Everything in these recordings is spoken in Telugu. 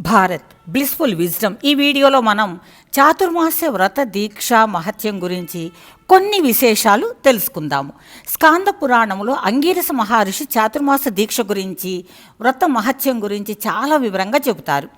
భారత్. బ్లిస్ఫుల్ విజ్డమ్ ఈ వీడియోలో మనం చాతుర్మాస్య వ్రత దీక్ష మహత్యం గురించి కొన్ని విశేషాలు తెలుసుకుందాము. స్కాంద పురాణంలో అంగీరస మహర్షి చాతుర్మాస దీక్ష గురించి వ్రత మహత్యం గురించి చాలా వివరంగా చెబుతారు.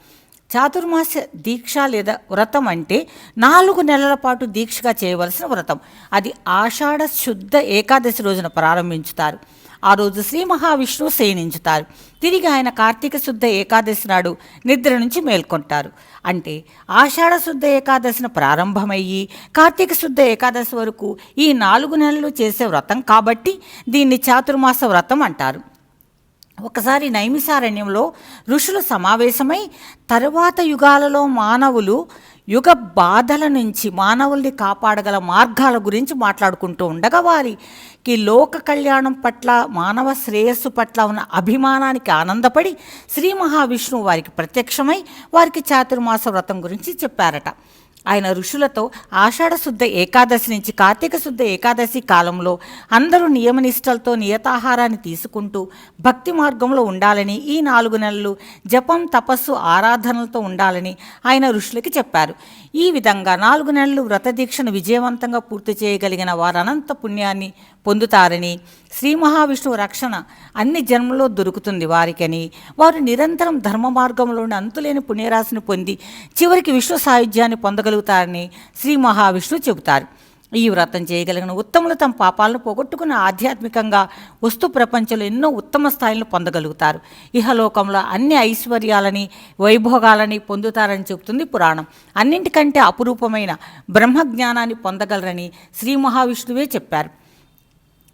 చాతుర్మాస దీక్ష లేదా వ్రతం అంటే నాలుగు నెలల పాటు దీక్షగా చేయవలసిన వ్రతం. అది ఆషాఢ శుద్ధ ఏకాదశి రోజున ప్రారంభించుతారు. ఆ రోజు శ్రీ మహావిష్ణువు శయనించుతారు తిరిగి ఆయన కార్తీక శుద్ధ ఏకాదశి నాడు నిద్ర నుంచి మేల్కొంటారు. అంటే ఆషాఢ శుద్ధ ఏకాదశిన ప్రారంభమయ్యి కార్తీక శుద్ధ ఏకాదశి వరకు ఈ నాలుగు నెలలు చేసే వ్రతం కాబట్టి దీన్ని చాతుర్మాస వ్రతం అంటారు. ఒకసారి నైమిసారణ్యంలో ఋషులు సమావేశమై తరువాత యుగాలలో మానవులు యుగ బాధల నుంచి మానవుల్ని కాపాడగల మార్గాల గురించి మాట్లాడుకుంటూ ఉండగా వారికి లోక కళ్యాణం పట్ల మానవ శ్రేయస్సు పట్ల ఉన్న అభిమానానికి ఆనందపడి శ్రీ మహావిష్ణువు వారికి ప్రత్యక్షమై వారికి చాతుర్మాస వ్రతం గురించి చెప్పారట. ఆయన ఋషులతో ఆషాఢ శుద్ధ ఏకాదశి నుంచి కార్తీక శుద్ధ ఏకాదశి కాలంలో అందరూ నియమనిష్టలతో నియతాహారాన్ని తీసుకుంటూ భక్తి మార్గంలో ఉండాలని ఈ నాలుగు నెలలు జపం తపస్సు ఆరాధనలతో ఉండాలని ఆయన ఋషులకి చెప్పారు. ఈ విధంగా నాలుగు నెలలు వ్రతదీక్షను విజయవంతంగా పూర్తి చేయగలిగిన వారు అనంత పుణ్యాన్ని పొందుతారని శ్రీ మహావిష్ణువు రక్షణ అన్ని జన్మలో దొరుకుతుంది వారికని. వారు నిరంతరం ధర్మ మార్గంలోని అంతులేని పుణ్యరాశిని పొంది చివరికి విష్ణు సాయుధ్యాన్ని పొందగలుగుతారని శ్రీ మహావిష్ణువు చెబుతారు. ఈ వ్రతం చేయగలిగిన ఉత్తములు తమ పాపాలను పోగొట్టుకుని ఆధ్యాత్మికంగా వస్తు ప్రపంచంలో ఎన్నో ఉత్తమ స్థాయిలను పొందగలుగుతారు. ఇహలోకంలో అన్ని ఐశ్వర్యాలని వైభోగాలని పొందుతారని చెబుతుంది పురాణం. అన్నింటికంటే అపురూపమైన బ్రహ్మజ్ఞానాన్ని పొందగలరని శ్రీ మహావిష్ణువే చెప్పారు.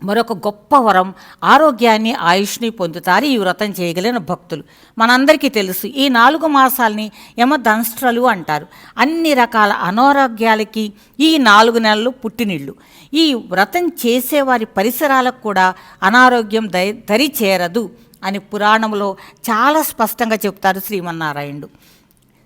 మరొక గొప్ప వరం ఆరోగ్యాన్ని ఆయుష్ని పొందుతారు ఈ వ్రతం చేయగలిగిన భక్తులు. మనందరికీ తెలుసు ఈ నాలుగు మాసాలని యమదంస్ట్రలు అంటారు. అన్ని రకాల అనారోగ్యాలకి ఈ నాలుగు నెలలు పుట్టినిళ్ళు ఈ వ్రతం చేసేవారి పరిసరాలకు కూడా అనారోగ్యం దరి దరి చేరదు అని పురాణంలో చాలా స్పష్టంగా చెప్తారు శ్రీమన్నారాయణుడు.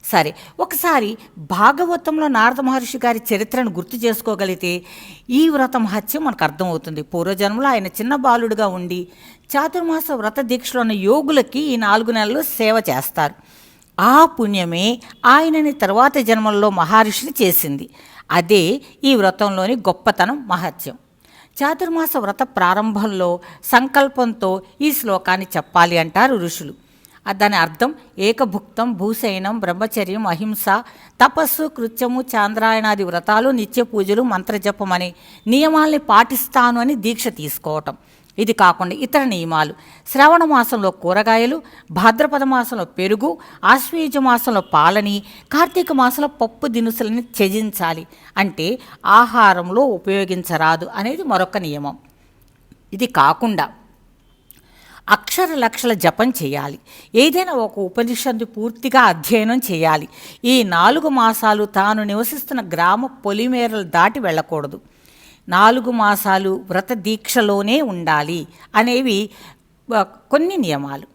సరే ఒకసారి భాగవతంలో నారద మహర్షి గారి చరిత్రను గుర్తు చేసుకోగలిగితే ఈ వ్రత మహత్యం మనకు అర్థమవుతుంది. పూర్వజన్మలో ఆయన చిన్న బాలుడుగా ఉండి చాతుర్మాస వ్రత దీక్షలో ఉన్న యోగులకి ఈ నాలుగు నెలలు సేవ చేస్తారు. ఆ పుణ్యమే ఆయనని తర్వాత జన్మల్లో మహర్షిని చేసింది. అదే ఈ వ్రతంలోని గొప్పతనం మహత్యం. చాతుర్మాస వ్రత ప్రారంభంలో సంకల్పంతో ఈ శ్లోకాన్ని చెప్పాలి అంటారు ఋషులు. దాని అర్థం ఏకభుక్తం భూశయనం బ్రహ్మచర్యం అహింస తపస్సు కృత్యము చాంద్రాయణాది వ్రతాలు నిత్య పూజలు మంత్రజపం అని నియమాల్ని పాటిస్తాను అని దీక్ష తీసుకోవటం. ఇది కాకుండా ఇతర నియమాలు. శ్రావణ మాసంలో కూరగాయలు భాద్రపద మాసంలో పెరుగు ఆశ్వయుజ మాసంలో పాలని కార్తీక మాసంలో పప్పు దినుసులని త్యజించాలి. అంటే ఆహారంలో ఉపయోగించరాదు అనేది మరొక నియమం. ఇది కాకుండా అక్షర లక్షల జపం చేయాలి. ఏదైనా ఒక ఉపనిషత్తు పూర్తిగా అధ్యయనం చేయాలి. ఈ నాలుగు మాసాలు తాను నివసిస్తున్న గ్రామ పొలిమేరలు దాటి వెళ్ళకూడదు. నాలుగు మాసాలు వ్రత దీక్షలోనే ఉండాలి అనేవి కొన్ని నియమాలు.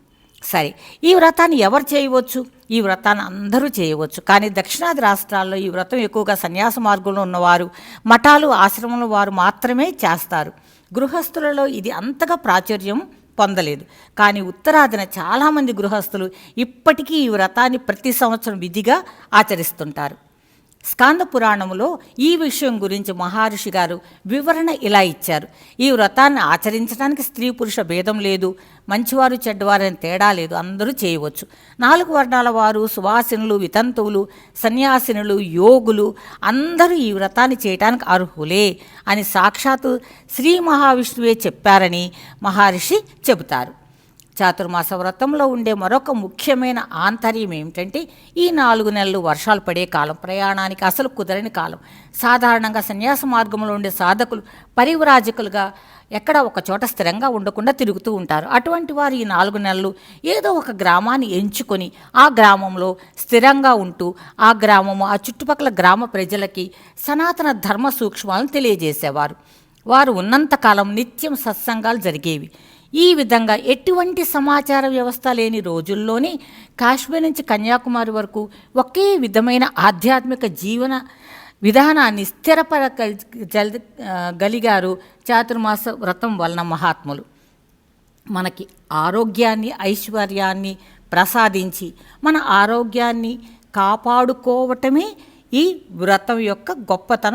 సరే ఈ వ్రతాన్ని ఎవరు చేయవచ్చు? ఈ వ్రతాన్ని అందరూ చేయవచ్చు. కానీ దక్షిణాది రాష్ట్రాల్లో ఈ వ్రతం ఎక్కువగా సన్యాస మార్గంలో ఉన్నవారు మఠాలు ఆశ్రమంలో వారు మాత్రమే చేస్తారు. గృహస్థులలో ఇది అంతగా ప్రాచుర్యం పొందలేదు. కానీ ఉత్తరాదిన చాలామంది గృహస్థులు ఇప్పటికీ ఈ వ్రతాన్ని ప్రతి సంవత్సరం విధిగా ఆచరిస్తుంటారు. స్కాంద పురాణంలో ఈ విషయం గురించి మహర్షి గారు వివరణ ఇలా ఇచ్చారు. ఈ వ్రతాన్ని ఆచరించడానికి స్త్రీ పురుష భేదం లేదు. మంచివారు చెడ్డవారని తేడా లేదు. అందరూ చేయవచ్చు. నాలుగు వర్ణాల వారు సువాసినులు వితంతువులు సన్యాసినులు యోగులు అందరూ ఈ వ్రతాన్ని చేయటానికి అర్హులే అని సాక్షాత్తు శ్రీ మహావిష్ణువే చెప్పారని మహర్షి చెబుతారు. చాతుర్మాస వ్రతంలో ఉండే మరొక ముఖ్యమైన ఆంతర్యం ఏమిటంటే ఈ నాలుగు నెలలు వర్షాలు పడే కాలం ప్రయాణానికి అసలు కుదరని కాలం. సాధారణంగా సన్యాస మార్గంలో ఉండే సాధకులు పరివ్రాజకులుగా ఎక్కడ ఒక చోట స్థిరంగా ఉండకుండా తిరుగుతూ ఉంటారు. అటువంటి వారు ఈ నాలుగు నెలలు ఏదో ఒక గ్రామాన్ని ఎంచుకొని ఆ గ్రామంలో స్థిరంగా ఉంటూ ఆ గ్రామము ఆ చుట్టుపక్కల గ్రామ ప్రజలకి సనాతన ధర్మ సూక్ష్మాలను తెలియజేసేవారు. వారు ఉన్నంతకాలం నిత్యం సత్సంగాలు జరిగేవి. ఈ విధంగా ఎటువంటి సమాచార వ్యవస్థ లేని రోజుల్లోనే కాశ్మీర్ నుంచి కన్యాకుమారి వరకు ఒకే విధమైన ఆధ్యాత్మిక జీవన విధానాన్ని స్థిరపర గలిగారు చాతుర్మాస వ్రతం వలన మహాత్ములు. మనకి ఆరోగ్యాన్ని ఐశ్వర్యాన్ని ప్రసాదించి మన ఆరోగ్యాన్ని కాపాడుకోవటమే ఈ వ్రతం యొక్క గొప్పతనం.